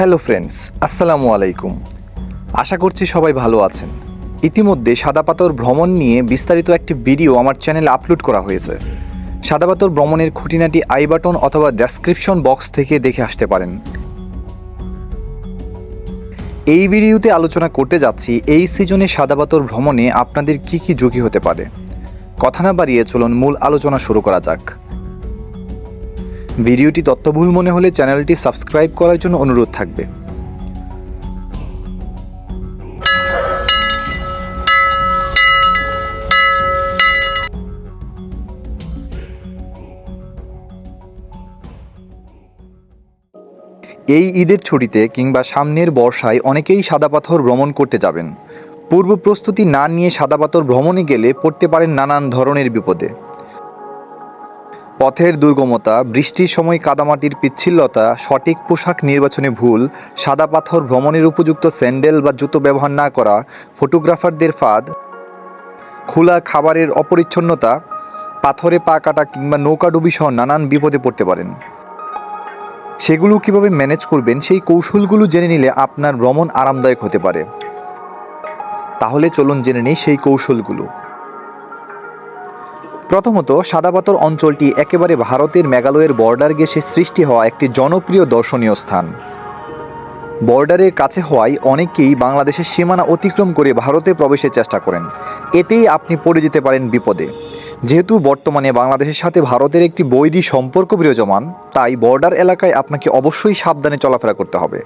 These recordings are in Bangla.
হ্যালো ফ্রেন্ডস, আসসালামু আলাইকুম। আশা করছি সবাই ভালো আছেন। ইতিমধ্যে সাদাপাতর ভ্রমণ নিয়ে বিস্তারিত একটি ভিডিও আমার চ্যানেলে আপলোড করা হয়েছে। সাদাপাতর ভ্রমণের খুঁটিনাটি আই বাটন অথবা ডেসক্রিপশন বক্স থেকে দেখে আসতে পারেন। এই ভিডিওতে আলোচনা করতে যাচ্ছি এই সিজনে সাদাপাতর ভ্রমণে আপনাদের কি কি ঝুঁকি হতে পারে। কথা না বাড়িয়ে চলুন মূল আলোচনা শুরু করা যাক। ভিডিওটি তথ্যভুল মনে হলে চ্যানেলটি সাবস্ক্রাইব করার জন্য অনুরোধ থাকবে। এই ঈদের ছুটিতে কিংবা সামনের বর্ষায় অনেকেই সাদা পাথর ভ্রমণ করতে যাবেন। পূর্ব প্রস্তুতি না নিয়ে সাদা পাথর ভ্রমণে গেলে পড়তে পারেন নানান ধরনের বিপদে। পথের দুর্গমতা, বৃষ্টির সময় কাদামাটির পিচ্ছিল্যতা সঠিক পোশাক নির্বাচনে ভুল, সাদা পাথর ভ্রমণের উপযুক্ত স্যান্ডেল বা জুতো ব্যবহার না করা, ফটোগ্রাফারদের ফাঁদ, খোলা খাবারের অপরিচ্ছন্নতা, পাথরে পা কাটা কিংবা নৌকাডুবি সহ নানান বিপদে পড়তে পারেন। সেগুলো কীভাবে ম্যানেজ করবেন সেই কৌশলগুলো জেনে নিলে আপনার ভ্রমণ আরামদায়ক হতে পারে। তাহলে চলুন জেনে নিই সেই কৌশলগুলো। প্রথমত সাদাপাতর অঞ্চলটি একেবারে ভারতের মেঘালয়ের বর্ডার গেসে সৃষ্টি হওয়া একটি জনপ্রিয় দর্শনীয় স্থান। বর্ডারের কাছে হওয়ায় অনেকেই বাংলাদেশের সীমানা অতিক্রম করে ভারতে প্রবেশের চেষ্টা করেন। এতেই আপনি পড়ে যেতে পারেন বিপদে। যেহেতু বর্তমানে বাংলাদেশের সাথে ভারতের একটি বৈরী সম্পর্ক বিরাজমান, তাই বর্ডার এলাকায় আপনাকে অবশ্যই সাবধানে চলাফেরা করতে হবে।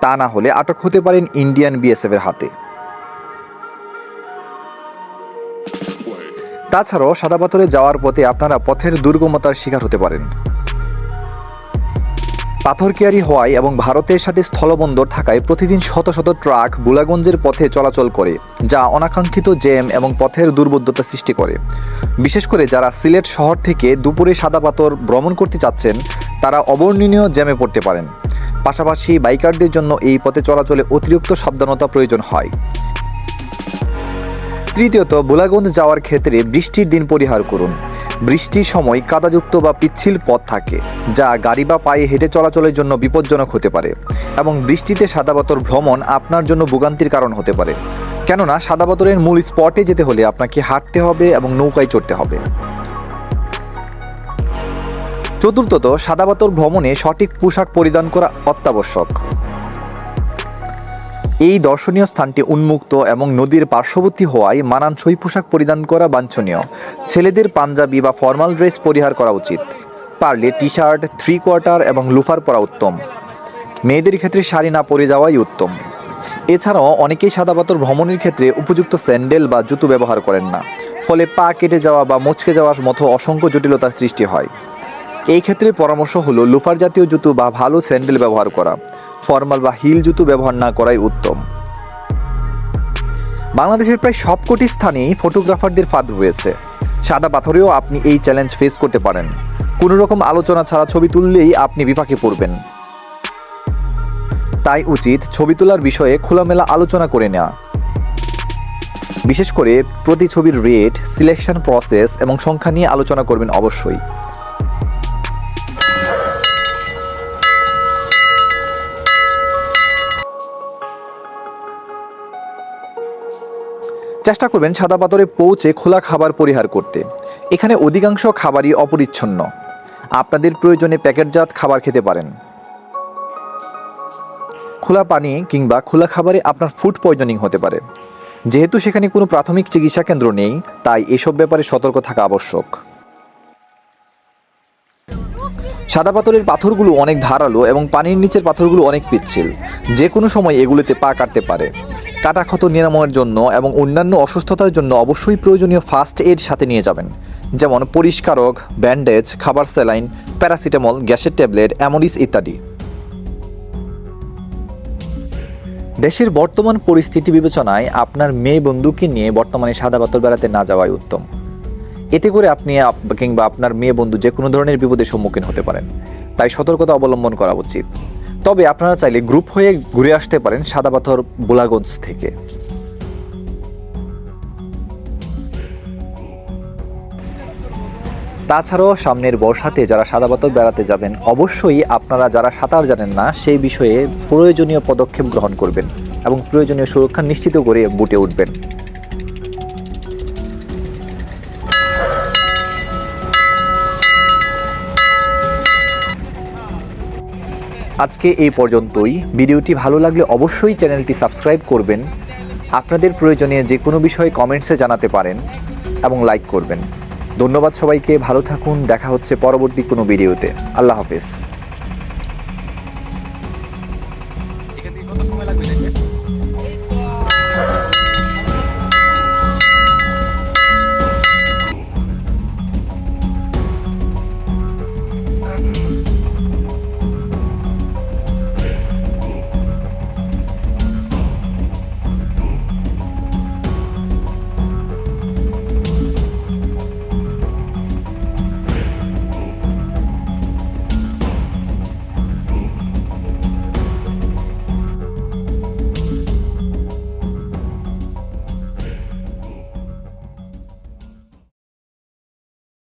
তা না হলে আটক হতে পারেন ইন্ডিয়ান বিএসএফের হাতে। তাছাড়াও সাদা পাথরে যাওয়ার পথে আপনারা পথের দুর্গমতার শিকার হতে পারেন। পাথরকিয়ারি হওয়ায় এবং ভারতের সাথে স্থলবন্দর থাকায় প্রতিদিন শত শত ট্রাক বুলাগঞ্জের পথে চলাচল করে, যা অনাকাঙ্ক্ষিত জ্যাম এবং পথের দুর্বোধ্যতা সৃষ্টি করে। বিশেষ করে যারা সিলেট শহর থেকে দুপুরে সাদা পাথর ভ্রমণ করতে চাচ্ছেন, তারা অবর্ণনীয় জ্যামে পড়তে পারেন। পাশাপাশি বাইকারদের জন্য এই পথে চলাচলে অতিরিক্ত সাবধানতা প্রয়োজন হয়। তৃতীয়ত, বুলাগঞ্জ যাওয়ার ক্ষেত্রে বৃষ্টির দিন পরিহার করুন। বৃষ্টির সময় কাদাযুক্ত বা পিচ্ছিল পথ থাকে, যা গাড়ি বা পায়ে হেঁটে চলাচলের জন্য বিপজ্জনক হতে পারে এবং বৃষ্টিতে সাদাপাতর ভ্রমণ আপনার জন্য ভোগান্তির কারণ হতে পারে। কেননা সাদাপাতরের মূল স্পটে যেতে হলে আপনাকে হাঁটতে হবে এবং নৌকায় চড়তে হবে। চতুর্থত সাদাপাতর ভ্রমণে সঠিক পোশাক পরিধান করা অত্যাবশ্যক। এই দর্শনীয় স্থানটি উন্মুক্ত এবং নদীর পার্শ্ববর্তী হওয়ায় মানানসই পোশাক পরিধান করা বাঞ্ছনীয়। ছেলেদের পাঞ্জাবি বা ফর্মাল ড্রেস পরিহার করা উচিত। পারলে টি শার্ট থ্রি কোয়ার্টার এবং লুফার পরা উত্তম। মেয়েদের ক্ষেত্রে শাড়ি না পরে যাওয়াই উত্তম। এছাড়াও অনেকেই সাদাপাতর ভ্রমণের ক্ষেত্রে উপযুক্ত স্যান্ডেল বা জুতো ব্যবহার করেন না। ফলে পা কেটে যাওয়া বা মুচকে যাওয়ার মতো অসংখ্য জটিলতার সৃষ্টি হয়। এই ক্ষেত্রে পরামর্শ হলো লুফার জাতীয় জুতো বা ভালো স্যান্ডেল ব্যবহার করা। ফর্মাল বা হিল জুতো ব্যবহার না করাই উত্তম। বাংলাদেশের প্রায় সবকটি স্থানেই ফটোগ্রাফারদের ফাঁদ রয়েছে। সাদা পাথরেও আপনি এই চ্যালেঞ্জ ফেস করতে পারেন। কোনো রকম আলোচনা ছাড়া ছবি তুললেই আপনি বিপাকে পড়বেন। তাই উচিত ছবি তোলার বিষয়ে খোলামেলা আলোচনা করে নেওয়া। বিশেষ করে প্রতি ছবির রেট সিলেকশন প্রসেস এবং সংখ্যা নিয়ে আলোচনা করবেন অবশ্যই। চেষ্টা করবেন সাদা পাথরে পৌঁছে খোলা খাবার পরিহার করতে। এখানে অধিকাংশ খাবারই অপরিচ্ছন্ন। আপনাদের প্রয়োজনে প্যাকেটজাত খাবার খেতে পারেন। খোলা পানি কিংবা খোলা খাবারে আপনার ফুড পয়জনিং হতে পারে। যেহেতু সেখানে কোনো প্রাথমিক চিকিৎসা কেন্দ্র নেই, তাই এসব ব্যাপারে সতর্ক থাকা আবশ্যক। সাদা পাথরের পাথরগুলো অনেক ধারালো এবং পানির নিচের পাথরগুলো অনেক পিচ্ছিল। যে কোনো সময় এগুলোতে পা কাটতে পারে। কাটা ক্ষত নিরাময়ের জন্য এবং অন্যান্য অসুস্থতার জন্য অবশ্যই প্রয়োজনীয় ফার্স্ট এড সাথে নিয়ে যাবেন। যেমন পরিষ্কারক, ব্যান্ডেজ, খাবার স্যালাইন, প্যারাসিটামল, গ্যাসের ট্যাবলেট অ্যামোডিস ইত্যাদি। দেশের বর্তমান পরিস্থিতি বিবেচনায় আপনার মেয়ে বন্ধুকে নিয়ে বর্তমানে সাদা পাথর বেড়াতে না যাওয়াই উত্তম। এতে করে আপনি আপ- কিংবা আপনার মেয়ে বন্ধু যে কোনো ধরনের বিপদের সম্মুখীন হতে পারেন। তাই সতর্কতা অবলম্বন করা উচিত। তবে আপনারা চাইলে গ্রুপ হয়ে ঘুরে আসতে পারেন সাদা পাথর বোলাগঞ্জ থেকে। তাছাড়াও সামনের বর্ষাতে যারা সাদাবাতর বেড়াতে যাবেন, অবশ্যই আপনারা যারা সাঁতার জানেন না, সেই বিষয়ে প্রয়োজনীয় পদক্ষেপ গ্রহণ করবেন এবং প্রয়োজনীয় সুরক্ষা নিশ্চিত করে বুটে উঠবেন। আজকে এই পর্যন্তই। ভিডিওটি ভালো লাগলে অবশ্যই চ্যানেলটি সাবস্ক্রাইব করবেন। আপনাদের প্রয়োজনে যে কোনো বিষয়ে কমেন্টসে জানাতে পারেন এবং লাইক করবেন। ধন্যবাদ সবাইকে, ভালো থাকুন, দেখা হচ্ছে পরবর্তী কোনো ভিডিওতে। আল্লাহ হাফেজ।